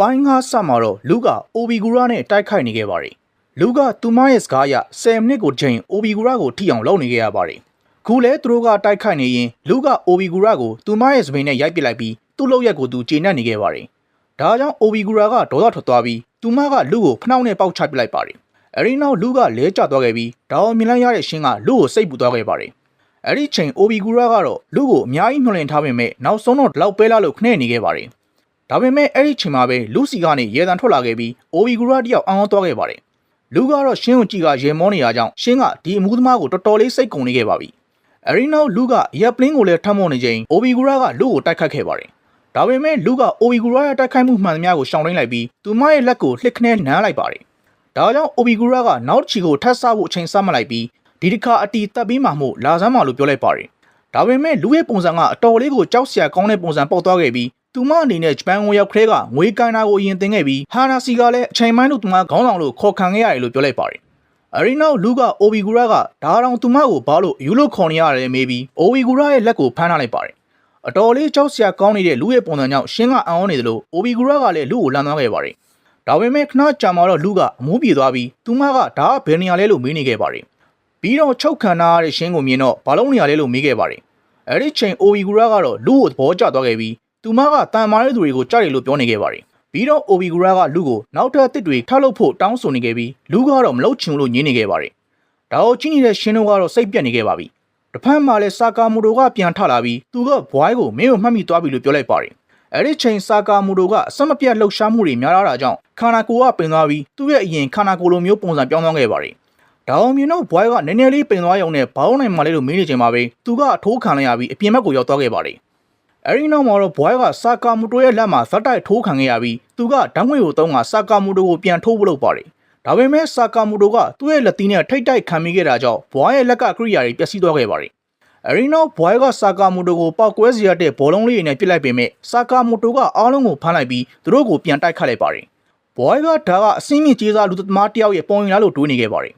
ပိုင်းငါးဆမှာတော့လူကအိုဘီဂူရာနဲ့တိုက်ခိုက်နေခဲ့ပါတယ်။လူကသူမရဲ့စကားအရ10မိနစ်ကိုချိန်အိုဘီဂူရာကိုထိအောင်လုပ်နေခဲ့ရပါတယ်။ခုလဲသူတို့ကတိုက်ခိုက်နေရင်လူကအိုဘီဂူရာကိုသူမရဲ့စပိန်နဲ့ရိုက်ပစ်လိုက်ပြီးသူ့လောက်ရက်ကိုသူကျေနပ်နေခဲ့ပါတယ်။ဒါကြောင့်အိုဘီဂူရာကဒေါသထွက်သွားပြီးသူမကလူကိုဖနှောက်နဲ့ပေါက်ချပစ်လိုက်ပါတယ်။အဲဒီနောက်လူကလဲကျသွားခဲ့ပြီးဒါအောင်မြင်လိုက်ရတဲ့ရှင်းကလူကိုစိတ်ပူသွားခဲ့ပါတယ်။အဲဒီချိန်အိုဘီဂူရာကတော့လူကိုအများကြီးမျှော်လင့်ထားပေမဲ့နောက်ဆုံးတော့ဒီလောက်ပဲလာလို့ခနဲ့နေခဲ့ပါတယ်။ ဒါပေမဲ့အဲ့ဒီချိန်မှာပဲလူစီကနေရေတံထွက်လာခဲ့ပြီးအိုဘီဂူရာတယောက်အောင်းသွားခဲ့ပါတယ်။လူကတော့ရှင်းကိုကြည့်ကရေမောနေရကြောင်းရှင်းကဒီအမှုသမားကိုတော်တော်လေးစိတ်ကုန်နေခဲ့ပါပြီ။အရီနောက်လူကရက်ပလင်းကိုလည်းထပ်မောနေချိန်အိုဘီဂူရာကလူကိုတိုက်ခတ်ခဲ့ပါတယ်။ဒါပေမဲ့လူကအိုဘီဂူရာရဲ့တိုက်ခိုက်မှုမှန်သမျှကိုရှောင်တိုင်းလိုက်ပြီးသူမရဲ့လက်ကိုလှစ်ခနဲနမ်းလိုက်ပါတယ်။ဒါကြောင့်အိုဘီဂူရာကနောက်တစ်ချီကိုထပ်ဆဖို့အချိန်စမှတ်လိုက်ပြီးဒီတစ်ခါအတီတက်ပြီးမှမို့လာစမ်းမှလို့ပြောလိုက်ပါတယ်။ဒါပေမဲ့လူရဲ့ပုံစံကအတော်လေးကိုကြောက်စရာကောင်းတဲ့ပုံစံပေါက်သွားခဲ့ပြီး သူမအနေနဲ့ဂျပန်ကိုရောက်ခရဲကငွေကန်တာကိုအရင်တင်ခဲ့ပြီးဟာနာစီကလည်းအချိန်ပိုင်းလို့သူမခေါင်းဆောင်လို့ခေါ်ခံခဲ့ရတယ်လို့ပြောလိုက်ပါတယ်။အရီနောက်လူကအိုဘီဂူရာကဒါတောင်သူမကိုဘာလို့ယူလို့ခေါ်နေရတယ်မေးပြီးအိုဘီဂူရာရဲ့လက်ကိုဖမ်းထားလိုက်ပါတယ်။အတော်လေးကြောက်စရာကောင်းနေတဲ့လူရဲ့ပုံစံကြောင့်ရှင်းကအံ့ဩနေတယ်လို့အိုဘီဂူရာကလည်းလူကိုလမ်းသွားခဲ့ပါတယ်။ဒါပေမဲ့ခဏကြာမှတော့လူကအမိုးပြေသွားပြီးသူမကဒါကဘယ်နေရာလဲလို့မေးနေခဲ့ပါတယ်။ပြီးတော့ချုပ်ခံထားရတဲ့ရှင်းကိုမြင်တော့ဘာလို့နေရာလဲလို့မေးခဲ့ပါတယ်။အဲ့ဒီချိန်အိုဘီဂူရာကတော့လူကိုသဘောကျသွားခဲ့ပြီး သူမကတန်မာတဲ့သူတွေကိုကြားတယ်လို့ပြောနေခဲ့ပါတယ်။ပြီးတော့အိုဘီဂူရာကလူကိုနောက်ထပ်တစ်တွေထပ်လုပ်ဖို့တောင်းဆိုနေခဲ့ပြီးလူကတော့မလုပ်ချင်ဘူးလို့ညင်းနေခဲ့ပါတယ်။ဒါကိုကြည့်နေတဲ့ရှင်တို့ကတော့စိတ်ပြတ်နေခဲ့ပါပြီ။တစ်ဖက်မှာလည်းစာကာမူတိုကပြန်ထလာပြီးသူကဘွိုင်းကိုမင်းကိုမှတ်မိသွားပြီလို့ပြောလိုက်ပါတယ်။အဲ့ဒီချိန်စာကာမူတိုကအဆက်မပြတ်လှုပ်ရှားမှုတွေများလာတာကြောင့်ခန္ဓာကိုယ်ကပင်သွားပြီးသူ့ရဲ့အရင်ခန္ဓာကိုယ်လိုမျိုးပုံစံပြောင်းသွားခဲ့ပါတယ်။ဒါအောင်မြင်တော့ဘွိုင်းကနည်းနည်းလေးပင်သွားရုံနဲ့ဘောင်းနိုင်မှလေးလို့မေးနေချိန်မှာပဲသူကအထိုးခံလိုက်ရပြီးအပြင်ဘက်ကိုရောက်သွားခဲ့ပါတယ်။ အဲဒီနောက်မှာတော့ဘွိုင်းကစာကာမူတိုရဲ့လက်မှာဇက်တိုက်ထိုးခံခဲ့ရပြီးသူကဓာတ်ငွေကိုတုံးကစာကာမူတိုကိုပြန်ထိုးဖို့လုပ်ပါတယ်။ဒါပေမဲ့စာကာမူတိုကသူ့ရဲ့လက်သီးနဲ့ထိတ်တိုက်ခံမိခဲ့တာကြောင့်ဘွိုင်းရဲ့လက်ကကရိယာတွေပျက်စီးသွားခဲ့ပါတယ်။အဲဒီနောက်ဘွိုင်းကစာကာမူတိုကိုပောက်ကွဲစီရတဲ့ဘောလုံးလေးတွေနဲ့ပစ်လိုက်ပေမဲ့စာကာမူတိုကအားလုံးကိုဖမ်းလိုက်ပြီးသူတို့ကိုပြန်တိုက်ခတ်လိုက်ပါတယ်။ဘွိုင်းကဒါကအစင်းမြင့်ကြီးစားလူသမားတယောက်ရဲ့ပုံရင်လားလို့တွေးနေခဲ့ပါတယ်။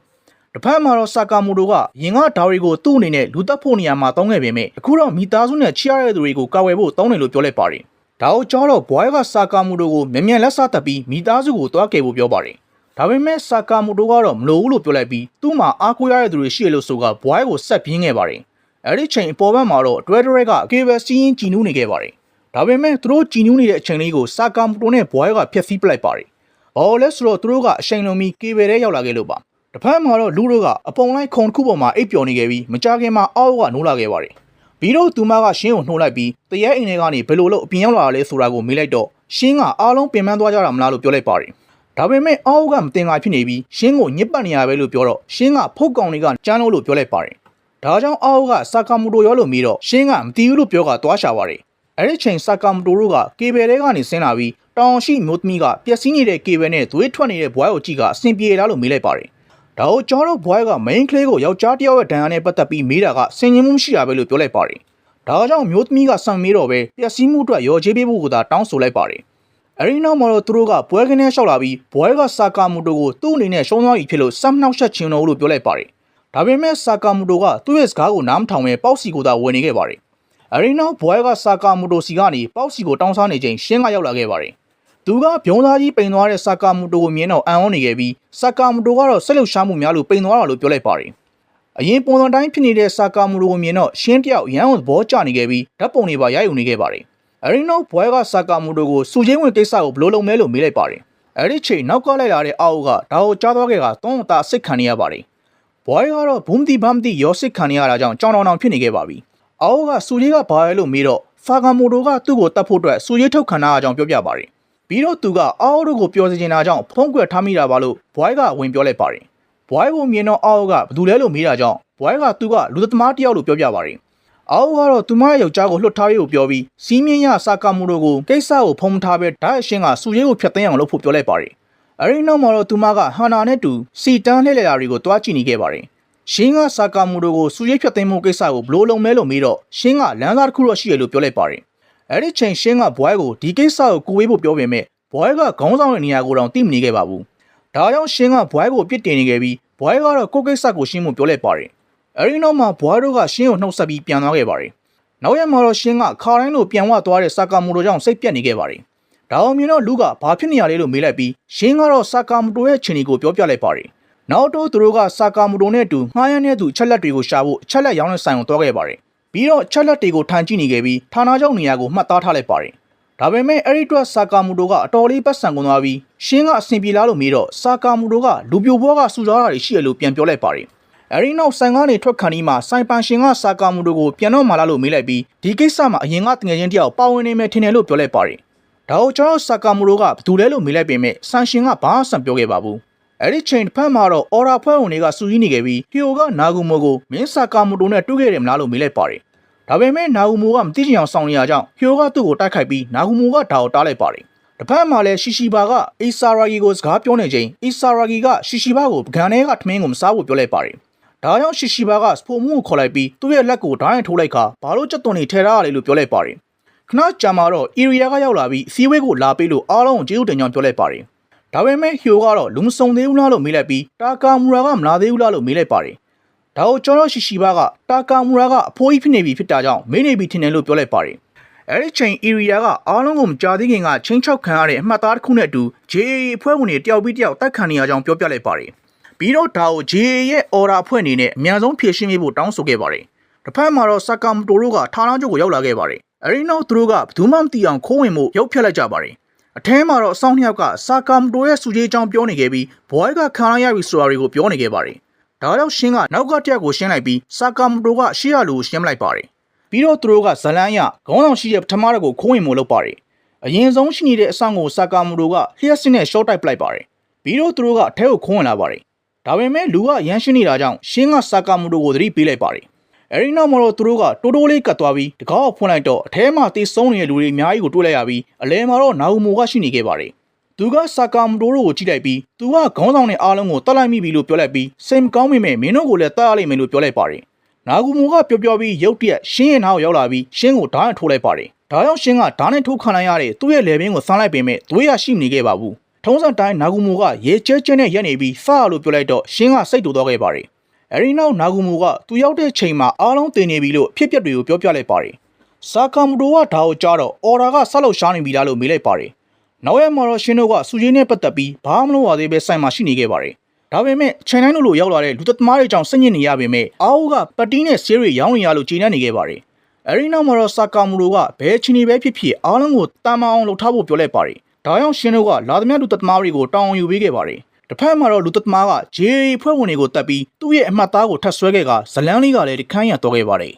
တစ်ဖက်မှာတော့ဆာကာမူတိုကရင်ကဒါရီကိုသူ့အနေနဲ့လူတက်ဖို့နေရာမှာတောင်းခဲ့ပေမဲ့အခုတော့မိသားစုနဲ့ချီရတဲ့သူတွေကိုကာဝယ်ဖို့တောင်းတယ်လို့ပြောလိုက်ပါတယ်။ဒါကိုကြောတော့ဘွိုင်းကဆာကာမူတိုကိုမြန်မြန်လက်စားတက်ပြီးမိသားစုကိုတွားကယ်ဖို့ပြောပါတယ်။ဒါပေမဲ့ဆာကာမူတိုကတော့မလိုဘူးလို့ပြောလိုက်ပြီးသူ့မှာအားကိုးရတဲ့သူတွေရှိရလို့ဆိုကဘွိုင်းကိုဆက်ပြင်းခဲ့ပါတယ်။အဲဒီချိန်အပေါ်ဘက်မှာတော့အတွဲတွဲကအကေဘယ်စီးရင်ကြည်နူးနေခဲ့ပါတယ်။ဒါပေမဲ့သူတို့ကြည်နူးနေတဲ့အချိန်လေးကိုဆာကာမူတိုနဲ့ဘွိုင်းကဖျက်ဆီးပလိုက်ပါတယ်။ဘာလို့လဲဆိုတော့သူတို့ကအချိန်လုံးပြီးကေဘယ်ထဲရောက်လာခဲ့လို့ပါ။ တစ်ဖက်မှာတော့လူတို့ကအပုံလိုက်ခုံတစ်ခုပေါ်မှာအိပ်ပျော်နေခဲ့ပြီးမကြခင်မှာအောက်ကနိုးလာခဲ့ပါတယ်။ပြီးတော့သူမကရှင်းကိုနှိုးလိုက်ပြီးတရဲအိမ်ထဲကနေဘယ်လိုလုပ်အပြင်ရောက်လာလဲဆိုတာကိုမေးလိုက်တော့ရှင်းကအားလုံးပင်ပန်းသွားကြတာမလားလို့ပြောလိုက်ပါတယ်။ဒါပေမဲ့အောက်ကမတင်ငါဖြစ်နေပြီးရှင်းကိုညစ်ပတ်နေရပဲလို့ပြောတော့ရှင်းကဖုတ်ကောင်တွေကကြမ်းလို့လို့ပြောလိုက်ပါတယ်။ဒါကြောင့်အောက်ကဆာကာမူတိုရောလို့မေးတော့ရှင်းကမတီးဘူးလို့ပြောကသွားရှာပါတယ်။အဲ့ဒီချိန်ဆာကာမူတိုတို့ကကေဘယ်ထဲကနေဆင်းလာပြီးတောင်ရှိမျိုးသမီးကပျက်စီးနေတဲ့ကေဘယ်နဲ့သွေးထွက်နေတဲ့ဘွားကိုကြည့်ကအဆင်ပြေလားလို့မေးလိုက်ပါတယ်။ ဒါကိုကျွန်တော်တို့ဘွိုင်းက main ကလေးကိုယောက်ျားတစ်ယောက်ရဲ့ဒဏ်ရာနဲ့ပတ်သက်ပြီးမေးတာကစင်ရင်မှုမရှိတာပဲလို့ပြောလိုက်ပါတယ်။ဒါကြောင့်မျိုးသမီးကဆံမေးတော့ပဲပျက်စီးမှုအတွက်ရော်ချေးပေးဖို့ကသာတောင်းဆိုလိုက်ပါတယ်။အဲဒီနောက်မှာတော့သူတို့ကပွဲကင်းနဲ့လျှောက်လာပြီးဘွိုင်းကစာကာမူတိုကိုသူ့အနေနဲ့ရှုံးသွားပြီဖြစ်လို့စမ်းနှောက်ရှက်ချင်တော့လို့ပြောလိုက်ပါတယ်။ဒါပေမဲ့စာကာမူတိုကသူ့ရဲ့စကားကိုနားမထောင်ပဲပေါက်စီကိုသာဝင်နေခဲ့ပါတယ်။အဲဒီနောက်ဘွိုင်းကစာကာမူတိုစီကနေပေါက်စီကိုတောင်းစားနေချိန်ရှင်းကရောက်လာခဲ့ပါတယ်။ သူကဗျုံသားကြီးပိန်သွားတဲ့ဆာကာမူတိုကိုမြင်တော့အံ့ဩနေခဲ့ပြီးဆာကာမူတိုကတော့ဆက်လှုပ်ရှားမှုများလို့ပိန်သွားတာလို့ပြောလိုက်ပါတယ်။အရင်ပုံစံတိုင်းဖြစ်နေတဲ့ဆာကာမူတိုကိုမြင်တော့ရှင်းတယောက်ရန်ကိုသဘောကျနေခဲ့ပြီးဓာတ်ပုံတွေပါရိုက်ယူနေခဲ့ပါတယ်။အဲဒီနောက်ဘွဲကဆာကာမူတိုကိုစူချင်းဝင်ကိစ္စကိုဘယ်လိုလုပ်မဲလို့မေးလိုက်ပါတယ်။အဲဒီချိန်နောက်ကလိုက်လာတဲ့အာအိုကဒါကိုကြားသွားခဲ့ကတောင်းတအစ်စ်ခံနေရပါတယ်။ဘွဲကတော့ဘုံတီဘမ်တီရောစစ်ခံနေရတာကြောင့်ကြောင်တောင်တောင်ဖြစ်နေခဲ့ပါပြီ။အာအိုကစူကြီးကဘာလဲလို့မေးတော့ဆာကာမူတိုကသူ့ကိုတတ်ဖို့အတွက်စူကြီးထုတ်ခံတာအကြောင်းပြောပြပါတယ်။ ပြီးတော့သူကအော်တို့ကိုပြောစီချင်တာကြောင့်ဖုံးကွယ်ထားမိတာပါလို့ဘွိုင်းကဝင်ပြောလိုက်ပါတယ်။ဘွိုင်းကိုမြင်တော့အော်ကဘယ်သူလဲလို့မေးတာကြောင့်ဘွိုင်းကသူကလူသမားတစ်ယောက်လို့ပြောပြပါတယ်။အော်ကတော့သူမရဲ့ယောက်ျားကိုလွတ်ထားရေးကိုပြောပြီးစီးမြင့်ရစာကာမူတို့ကိုကိစ္စကိုဖုံးမထားပဲဓာတ်အရှင်းကစူရဲကိုဖျက်သိမ်းအောင်လုပ်ဖို့ပြောလိုက်ပါတယ်။အဲဒီနောက်မှာတော့သူမကဟာနာနဲ့တူစီတန်းလှည့်လည်တာတွေကိုတွားကြည့်နေခဲ့ပါတယ်။ရှင်းကစာကာမူတို့ကိုစူရဲဖျက်သိမ်းမှုကိစ္စကိုဘလို့လုံးမဲလို့မေးတော့ရှင်းကလမ်းသားတစ်ခုတော့ရှိရလို့ပြောလိုက်ပါတယ်။ အဲဒီချိန်ရှင်းကဘွိုင်းကိုဒီကိစ္စကိုကူဝေးဖို့ပြောပေမဲ့ဘွိုင်းကခေါင်းဆောင်ရဲ့နေရာကိုတော့တိမနေခဲ့ပါဘူး။ဒါကြောင့်ရှင်းကဘွိုင်းကိုပြစ်တင်နေခဲ့ပြီးဘွိုင်းကတော့ကိုယ့်ကိစ္စကိုရှင်းဖို့ပြောလိုက်ပါတယ်။အဲဒီနောက်မှာဘွိုင်းတို့ကရှင်းကိုနှုတ်ဆက်ပြီးပြန်သွားခဲ့ပါတယ်။နောက်ရက်မှာတော့ရှင်းကခါတိုင်းလိုပြန်ဝသွားတဲ့စာကာမူတို့ကြောင့်စိတ်ပြတ်နေခဲ့ပါတယ်။ဒါအောင်မြင်တော့လူကဘာဖြစ်နေရလဲလို့မေးလိုက်ပြီးရှင်းကတော့ဆာကာမတိုရဲ့ခြေနေကိုပြောပြလိုက်ပါတယ်နောက်တော့သူတို့ကဆာကာမတိုနဲ့အတူငှားရမ်းတဲ့သူချက်လက်တွေကိုရှာဖို့ချက်လက်ရောင်းတဲ့ဆိုင်ကိုတွားခဲ့ပါတယ် ပြီးတော့ချက်လက်တွေကိုထိုင်ကြည့်နေခဲ့ပြီးဌာနချုပ်နေရာကိုမှတ်သားထားလိုက်ပါတယ်ဒါပေမဲ့အဲ့ဒီအတွက်ဆာကာမူတိုကအတော်လေးပတ်စံကုန်သွားပြီးရှင်းကအဆင်ပြေလားလို့မေးတော့ဆာကာမူတိုကလူပြိုဘွားကစူစားတာတွေရှိရလို့ပြန်ပြောလိုက်ပါတယ်။အဲဒီနောက်ဆိုင်ကနေထွက်ခါနီးမှာဆိုင်ပန်ရှင်ကဆာကာမူတိုကိုပြန်တော့မှလာလို့မေးလိုက်ပြီးဒီကိစ္စမှာအရင်ကတငယ်ချင်းတယောက်ပါဝင်နေမယ်ထင်တယ်လို့ပြောလိုက်ပါတယ်။ဒါကိုကျွန်တော်ဆာကာမူတိုကဘယ်သူလဲလို့မေးလိုက်ပေမဲ့ဆန်ရှင်ကဘာမှဆက်ပြောခဲ့ပါဘူး။ အဲ့ဒီချိန်တစ်ဖက်မှာတော့အော်ရာဖွဲ့ဝင်တွေကစူးကြီးနေခဲ့ပြီးဟီယိုကနာဂူမိုကိုမင်းဆာကာမူတိုနဲ့တွေ့ခဲ့တယ်မလားလို့မေးလိုက်ပါတယ်။ဒါပေမဲ့နာဂူမိုကမသိချင်အောင်ဆောင်နေရကြောင်းဟီယိုကသူ့ကိုတိုက်ခိုက်ပြီးနာဂူမိုကဒါကိုတားလိုက်ပါတယ်။တစ်ဖက်မှာလည်းရှီရှီဘာကအီဆာရာဂီကိုစကားပြောနေချိန်အီဆာရာဂီကရှီရှီဘာကိုပကံထဲကထမင်းကိုမစားဖို့ပြောလိုက်ပါတယ်။ဒါကြောင့်ရှီရှီဘာကစပိုမှုကိုခေါ်လိုက်ပြီးသူ့ရဲ့လက်ကိုဓာတ်ရိုက်ထိုးလိုက်ခါဘာလို့ကြက်သွန်နေထဲထားရလဲလို့ပြောလိုက်ပါတယ်။ခဏကြာမှာတော့အီရီယာကရောက်လာပြီးစီဝဲကိုလာပေးလို့အားလုံးကိုကျေးဇူးတင်ကြောင်းပြောလိုက်ပါတယ်။ ဒါပေမဲ့ဟီယိုကတော့လူမစုံသေးဘူးလားလို့မေးလိုက်ပြီးတာကာမူရာကမလာသေးဘူးလားလို့မေးလိုက်ပါတယ်။ဒါကိုကျွန်တော်ရှီရှီဘာကတာကာမူရာကအဖိုးကြီးဖြစ်နေပြီဖြစ်တာကြောင့်မင်းနေပြီထင်တယ်လို့ပြောလိုက်ပါတယ်။အဲဒီချိန် area ကအားလုံးကိုမကြားသေးခင်ကချင်းချောက်ခံရတဲ့အမှတ်သားတစ်ခုနဲ့အတူ JA အဖွဲ့ဝင်တွေတယောက်ပြီးတယောက်တိုက်ခံနေရကြောင်းပြောပြလိုက်ပါတယ်။ပြီးတော့ဒါကို JA ရဲ့ order အဖွဲ့အနေနဲ့အများဆုံးဖြည့်ရှင်းပေးဖို့တောင်းဆိုခဲ့ပါတယ်။တစ်ဖက်မှာတော့စကာမတိုတို့ကဌာနချုပ်ကိုရောက်လာခဲ့ပါတယ်။အဲဒီနောက်သူတို့ကဘယ်သူမှမသိအောင်ခိုးဝင်မှုရုပ်ဖြတ်လိုက်ကြပါတယ်။ အထဲမှာတော့အဆောင်နှစ်ယောက်ကစာကာမတိုရဲ့စူကြီးအကြောင်းပြောနေခဲ့ပြီးဘွိုင်းကခံရရပြီဆိုတာတွေကိုပြောနေခဲ့ပါတယ်။ဒါကြောင့်ရှင်းကနောက်ကတယောက်ကိုရှင်းလိုက်ပြီးစာကာမတိုကရှေ့ရလူကိုရှင်းလိုက်ပါတယ်။ပြီးတော့သူတို့ကဇလန်းရခေါင်းဆောင်ရှိတဲ့ပထမတစ်ကိုခိုးဝင်မှုလုပ်ပါတယ်။အရင်ဆုံးရှိနေတဲ့အဆောင်ကိုစာကာမတိုကလျှက်စစ်နဲ့ short type ပလိုက်ပါတယ်။ပြီးတော့သူတို့ကအထဲကိုခိုးဝင်လာပါတယ်။ဒါပေမဲ့လူကရမ်းရှင်းနေတာကြောင့်ရှင်းကစာကာမတိုကိုသတိပေးလိုက်ပါတယ်။ အဲဒီနောက်မှာတော့သူတို့ကတိုးတိုးလေးကတ်သွားပြီးတကောက်ဖွင့်လိုက်တော့အထဲမှာတေးဆုံးနေတဲ့လူတွေအများကြီးကိုတွေ့လိုက်ရပြီးအလဲမှာတော့နာဂူမိုကရှိနေခဲ့ပါတယ်။သူကစာကာမတိုတို့ကိုကြည့်လိုက်ပြီးသူကခေါင်းဆောင်တဲ့အားလုံးကိုတတ်လိုက်မိပြီလို့ပြောလိုက်ပြီးစိတ်မကောင်းမိမဲ့မင်းတို့ကိုလည်းတတ်ရလိမ့်မယ်လို့ပြောလိုက်ပါတယ်။နာဂူမိုကပြောပြောပြီးရုတ်တရက်ရှင်းရဲ့နားကိုရောက်လာပြီးရှင်းကိုဓာတ်နဲ့ထိုးလိုက်ပါတယ်။ဒါကြောင့်ရှင်းကဓာတ်နဲ့ထိုးခံလိုက်ရတဲ့သူ့ရဲ့လေဘင်းကိုဆန်းလိုက်ပေမဲ့သွေးရရှိမနေခဲ့ပါဘူး။ထုံးစံတိုင်းနာဂူမိုကရေကျဲကျဲနဲ့ရက်နေပြီးစရလို့ပြောလိုက်တော့ရှင်းကစိတ်တူသွားခဲ့ပါတယ်။ အဲဒီနောက်နာဂူမိုကသူရောက်တဲ့ချိန်မှာအားလုံးတင်နေပြီလို့အဖြစ်အပျက်တွေကိုပြောပြလိုက်ပါတယ်။စာကာမူတိုကဒါကိုကြားတော့အော်ဒါကဆက်လို့ရှားနေပြီလားလို့မေးလိုက်ပါတယ်။နောက်ရက်မှာတော့ရှင်တို့ကစူကြီးနဲ့ပတ်သက်ပြီးဘာမှမလုပ်ရသေးပဲဆိုင်မှာရှိနေခဲ့ပါတယ်။ဒါပေမဲ့ချိန်တိုင်းလိုရောက်လာတဲ့လူသက်သမားတွေကြောင့်စိတ်ညစ်နေရပေမဲ့အာအိုကပတီးနဲ့ဆေးတွေရောင်းနေရလို့ကျေနပ်နေခဲ့ပါတယ်။အဲဒီနောက်မှာတော့စာကာမူတိုကဘယ်ချင်းနေပဲဖြစ်ဖြစ်အားလုံးကိုတာမအောင်လှုပ်ထားဖို့ပြောလိုက်ပါတယ်။ဒါကြောင့်ရှင်တို့ကလာသမျှလူသက်သမားတွေကိုတောင်းအောင်ယူပေးခဲ့ပါတယ်။ တစ်ဖက်မှာတော့လူသက်သမားကဂျေဖွဲ့ဝင်တွေကိုတက်ပြီးသူ့ရဲ့အမှတ်သားကိုထပ်ဆွဲခဲ့ကဇလန်းလေးကလည်းဒီခန်းရတော့ခဲ့ပါတယ်